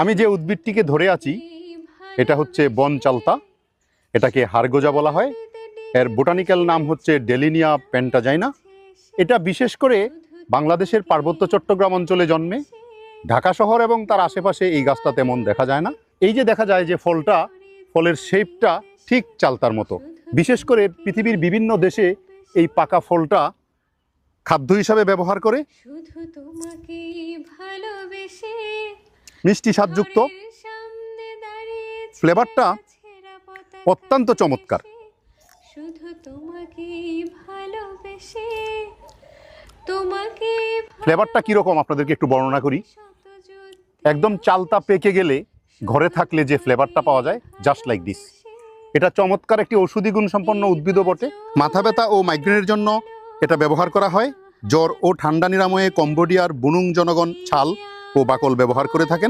আমি যে উদ্ভিদটিকে ধরে আছি, এটা হচ্ছে বন চালতা। এটাকে হারগোজা বলা হয়। এর বোটানিক্যাল নাম হচ্ছে ডেলিনিয়া পেন্টাজাইনা এটা বিশেষ করে বাংলাদেশের পার্বত্য চট্টগ্রাম অঞ্চলে জন্মে। ঢাকা শহর এবং তার আশেপাশে এই গাছটা তেমন দেখা যায় না। এই যে দেখা যায় যে ফলটা, ফলের শেপটা ঠিক চালতার মতো। বিশেষ করে পৃথিবীর বিভিন্ন দেশে এই পাকা ফলটা খাদ্য হিসাবে ব্যবহার করে। মিষ্টি স্বাদযুক্ত। ফ্লেভারটা অত্যন্ত চমৎকার। ফ্লেভারটা কীরকম আপনাদেরকে একটু বর্ণনা করি। একদম চালতা পেকে গেলে ঘরে থাকলে যে ফ্লেভারটা পাওয়া যায় জাস্ট লাইক দিস এটা চমৎকার একটি ঔষধি গুণ সম্পন্ন উদ্ভিদও বটে। মাথা ব্যথা ও মাইগ্রেনের জন্য এটা ব্যবহার করা হয়। জ্বর ও ঠান্ডা নিরাময়ে কম্বোডিয়ার বুনুং জনগণ ছাল ও বাকল ব্যবহার করে থাকেন।